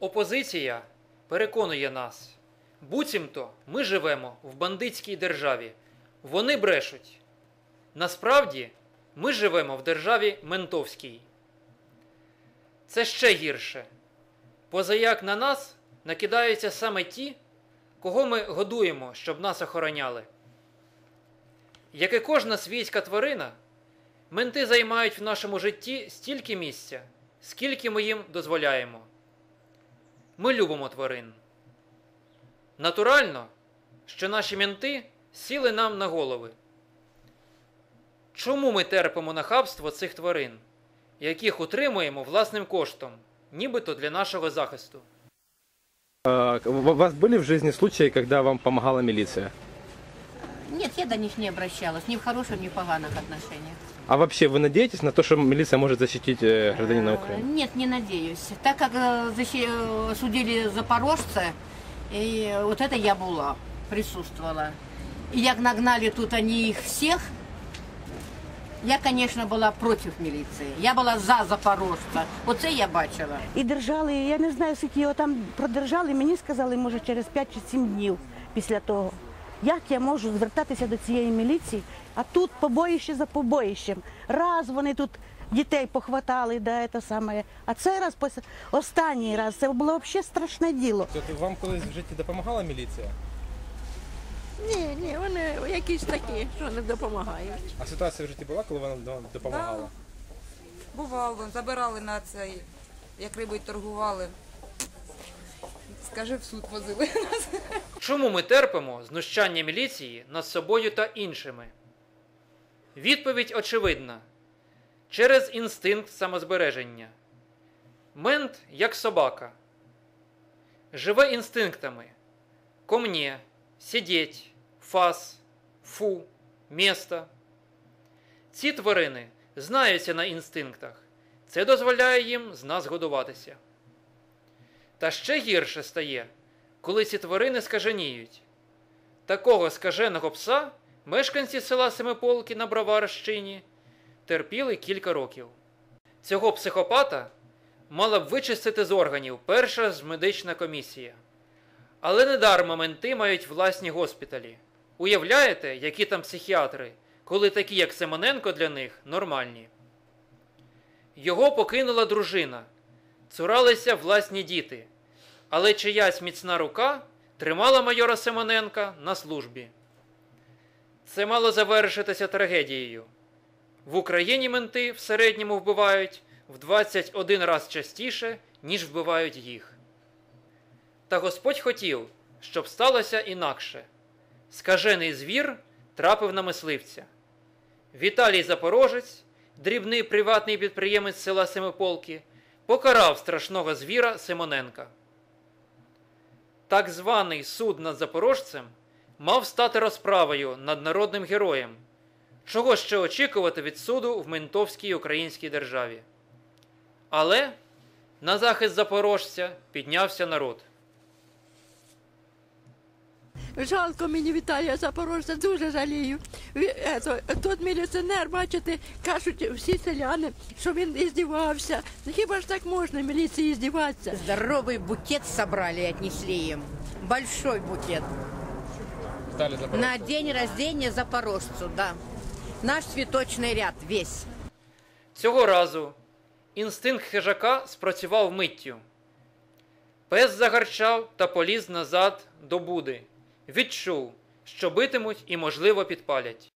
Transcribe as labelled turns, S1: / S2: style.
S1: Опозиція переконує нас, буцімто ми живемо в бандитській державі. Вони брешуть. Насправді ми живемо в державі ментовській. Це ще гірше. Позаяк на нас накидаються саме ті, кого ми годуємо, щоб нас охороняли. Як і кожна свійська тварина, менти займають в нашому житті стільки місця, скільки ми їм дозволяємо. Ми любимо тварин. Натурально, що наші менти сіли нам на голови. Чому ми терпимо нахабство цих тварин, яких утримуємо власним коштом, нібито для нашого захисту?
S2: А, У вас были в жизни случаи, когда вам помогала милиция?
S3: Нет, я до них не обращалась, ни в хороших, ни в поганых отношениях.
S2: А вообще вы надеетесь на то, что милиция может защитить э, гражданина
S3: Э,
S2: Украины?
S3: Нет, не надеюсь. Так как э, защи- э, судили запорожца, и вот это я была, присутствовала. И як нагнали тут они их всех, я, конечно, була против міліції. Я була за запорожця. Оце я бачила.
S4: І держали, я не знаю, скільки його там продержали, мені сказали, може, через 5 чи 7 днів після того. Як я можу звертатися до цієї міліції, а тут побоїще за побоїщем. Раз вони тут дітей похватали, да, це саме. А цей раз, останній раз, це було взагалі страшне діло.
S2: Вам колись в житті допомагала міліція?
S5: Ні, ні, вони якісь такі, що не допомагають.
S2: А ситуація в житті була, коли вона вам допомагала?
S6: Бувало, забирали на цей, як рибою торгували. Скажи, в суд возили нас.
S1: Чому ми терпимо знущання міліції над собою та іншими? Відповідь очевидна: через інстинкт самозбереження. Мент як собака. Живе інстинктами: комнє, сидіть, фас, фу, місто. Ці тварини знаються на інстинктах. Це дозволяє їм з нас годуватися. Та ще гірше стає, коли ці тварини скаженіють. Такого скаженого пса мешканці села Семиполки на Броварщині терпіли кілька років. Цього психопата мала б вичистити з органів перша ж медична комісія. Але недарма менти мають власні госпіталі. Уявляєте, які там психіатри, коли такі, як Симоненко, для них нормальні. Його покинула дружина, цуралися власні діти, але чиясь міцна рука тримала майора Симоненка на службі. Це мало завершитися трагедією. В Україні менти в середньому вбивають в 21 раз частіше, ніж вбивають їх. Та Господь хотів, щоб сталося інакше. Скажений звір трапив на мисливця. Віталій Запорожець, дрібний приватний підприємець села Семиполки, покарав страшного звіра Симоненка. Так званий суд над запорожцем мав стати розправою над народним героєм. Чого ще очікувати від суду в ментовській українській державі? Але на захист запорожця піднявся народ.
S5: Жалко мені Віталія Запорожця, дуже жалію. Тут міліціонер, бачите, кажуть всі селяни, що він іздівався. Ну, Хіба ж так можна міліції здіватися?
S3: Здоровий букет собрали і отнесли їм. Большой букет. На день рождения запорожцу, да. Наш цветочный ряд весь.
S1: Цього разу інстинкт хижака спрацював миттю. Пес загарчав та поліз назад до буди. Відчув, що битимуть і, можливо, підпалять.